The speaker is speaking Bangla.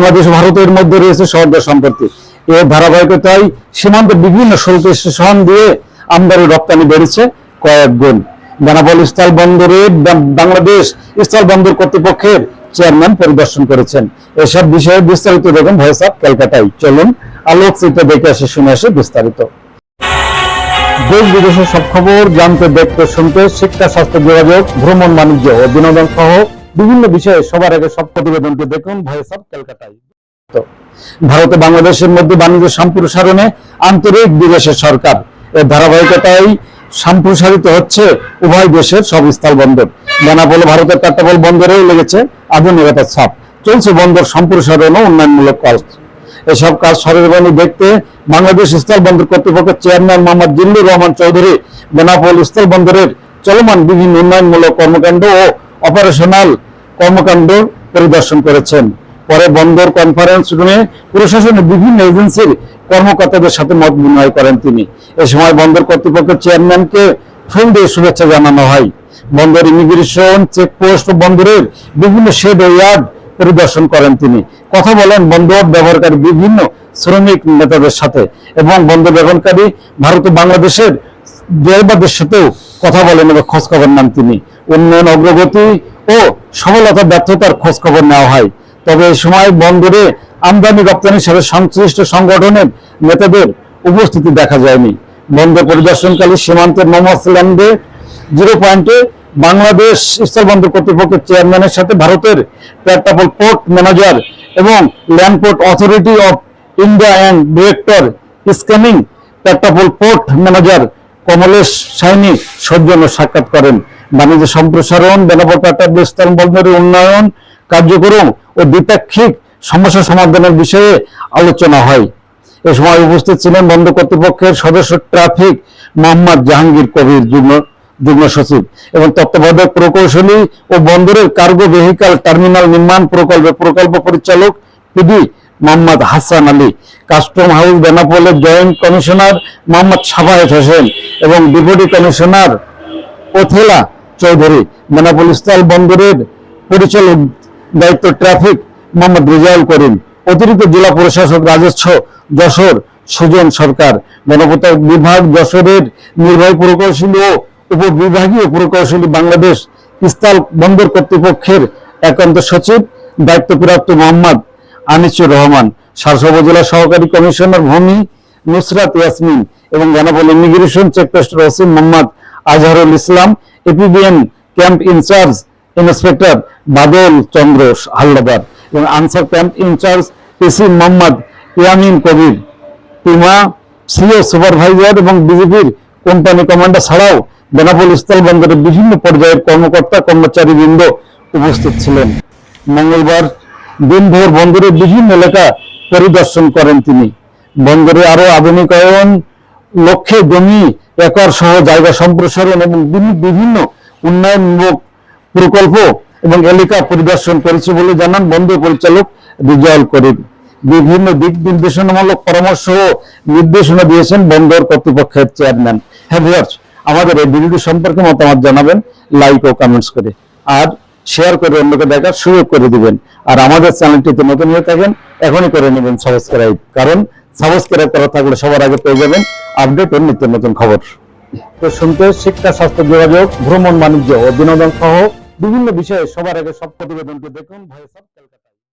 বাংলাদেশ, ভারতের মধ্যে রয়েছে সহজ সম্পর্ক এর ধারাবাহিকতায় সীমান্তে বিভিন্ন শুল্ক স্টেশন দিয়ে আমদানি রপ্তানি বেড়েছে কয়েক গুণ। বেনাপোল স্থল বন্দরে বাংলাদেশ স্থল বন্দর কর্তৃপক্ষের চেয়ারম্যান পরিদর্শন করেছেন। এসব বিষয়ে বিস্তারিত দেখুন ভয়েস অফ ক্যালকাটায় চলুন আলোকচিত্র দেখে আসে, শুনে আসে বিস্তারিত। দেশ বিদেশের সব খবর জানতে, দেখতে, শুনতে শিক্ষা, স্বাস্থ্য, যোগাযোগ, ভ্রমণ, বাণিজ্য ও বিনোদন সহ বিভিন্ন বিষয়ে সবার আগে সব প্রতিবেদনটি দেখুন, ভয়েস অফ ক্যালকাটায় ভারত বাংলাদেশের মধ্যে বাণিজ্য সম্প্রসারণে আন্তরিক বিদেশের সরকার। এর ধারাবাহিকতায় সম্প্রসারিত হচ্ছে উভয় দেশের সব স্থল বন্দর বেনাপোল ভারতের কাটাপোল বন্দরেও লেগেছে আধুনিকতার ছাপ চলছে বন্দর সম্প্রসারণ ও উন্নয়নমূলক কাজ। এসব কাজ সরজমিনে দেখতে বাংলাদেশ স্থল বন্দর কর্তৃপক্ষের চেয়ারম্যান মোহাম্মদ জিল্লুর রহমান চৌধুরী বেনাপোল স্থল বন্দরের চলমান বিভিন্ন উন্নয়নমূলক কর্মকাণ্ড ও অপারেশনাল কর্মকাণ্ড পরিদর্শন করেছেন। পরে বন্দর কনফারেন্স রুমে প্রশাসনের বিভিন্ন এজেন্সির কর্মকর্তাদের সাথে মত বিনিময় করেন তিনি। এ সময় বন্দর কর্তৃপক্ষের চেয়ারম্যানকে ফুল দিয়ে শুভেচ্ছা জানানো হয়। বন্দর ইমিগ্রেশন চেকপোস্ট ও বন্দরের বিভিন্ন শেড ও ইয়ার্ড পরিদর্শন করেন তিনি। কথা বলেন বন্দর ব্যবহারকারী বিভিন্ন শ্রমিক নেতাদের সাথে এবং বন্দর ব্যবহারকারী ভারত ও বাংলাদেশের ড্রাইভারদের সাথেও কথা বলেন এবং খোঁজখবর নেন তিনি। উন্নয়ন, অগ্রগতি ও সফলতা, ব্যর্থতার খোঁজ খবর নেওয়া হয়। তবে এ সময় বন্দরে আমদানি রপ্তানির সাথে সংশ্লিষ্ট সংগঠনের নেতাদের উপস্থিতি দেখা যায়নি। বন্দর পরিদর্শনকালে সীমান্তের নোমাসল্যান্ডে জিরো পয়েন্টে বাংলাদেশ স্থল বন্দর কর্তৃপক্ষের চেয়ারম্যানের সাথে ভারতের পেট্রাপল পোর্ট ম্যানেজার এবং land port authority of India and director scanning Petrapole port manager Kamlesh Saini সৌজন্য সাক্ষাৎ করেন। বাণিজ্য সম্প্রসারণ পেট্রাপল স্থল বন্দরের উন্নয়ন কার্যক্রম ও দ্বিপাক্ষিক সমস্যা সমাধানের বিষয়ে আলোচনা হয়। এ সময় উপস্থিত ছিলেন বন্দর কর্তৃপক্ষের সদস্য ট্রাফিক মোহাম্মদ জাহাঙ্গীর কবির যুগ্ম যুগ্ম সচিব এবং তত্ত্বাবধায়ক প্রকৌশলী ও বন্দরের কার্গো ভেহিক্যাল টার্মিনাল নির্মাণ প্রকল্পের প্রকল্প পরিচালক PD Mohammad Hasan Ali, custom house বেনাপোলের joint commissioner Mohammad Safayet Hossain এবং ডেপুটি কমিশনার ওথেলা চৌধুরী বেনাপোল স্থল বন্দরের পরিচালক দায়িত্ব ট্রাফিক মোহাম্মদ রেজাউল করিম, অতিরিক্ত জেলা প্রশাসক রাজস্ব যশোর সুজন সরকার গণপতাক বিভাগ যশোরের নির্বাহী প্রকৌশলী ও উপবিভাগীয় প্রকৌশলী বাংলাদেশ স্থল বন্দর কর্তৃপক্ষের একান্ত সচিব, দায়িত্বপ্রাপ্ত মোহাম্মদ আনিসুর রহমান সারসা উপজেলা সহকারী কমিশনার ভূমি নুসরাত ইয়াসমিন এবং গণপল immigration চেকপোস্টের OC Mohammad Azharul Islam, APBN camp incharge inspector Badal Chandra Haldar এবং Ansar camp incharge PC Mohammad Yamin Kabir. টিমা CO supervisor এবং বিজেপির কোম্পানি কমান্ডার ছাড়াও বেনাপোল স্থল বন্দরের বিভিন্ন পর্যায়ের কর্মকর্তা কর্মচারী বৃন্দ উপস্থিত ছিলেন। মঙ্গলবার দিনভর বন্দরের বিভিন্ন এলাকা পরিদর্শন করেন তিনি। বন্দরে আরও আধুনিকায়ন লক্ষ্যে জমি, একর সহ জায়গা সম্প্রসারণ এবং বিভিন্ন- উন্নয়নমূলক প্রকল্প এবং এলাকা পরিদর্শন করেছে বলে জানান বন্দর পরিচালক রিজাউল করিম। বিভিন্ন দিক নির্দেশনামূলক পরামর্শ ও নির্দেশনা দিয়েছেন বন্দর কর্তৃপক্ষের চেয়ারম্যান। হ্যাঁ ভিউয়ার্স, আমাদের এই ভিডিওটি সম্পর্কে মতামত জানাবেন লাইক ও কমেন্টস করে। আর শেয়ার করে অন্যকে দেখার সুযোগ করে দিবেন। আর আমাদের চ্যানেলটিতে নতুন হয়ে থাকেন, এখনই করে নেবেন সাবস্ক্রাইব কারণ সাবস্ক্রাইব করা থাকলে সবার আগে পেয়ে যাবেন আপডেট ও নিত্য নতুন খবর। তো শুনতে শিক্ষা, স্বাস্থ্য, যোগাযোগ, ভ্রমণ, বাণিজ্য, ও বিনোদন সহ বিভিন্ন বিষয়ে সবার আগে সব প্রতিবেদনটি দেখুন। Voice of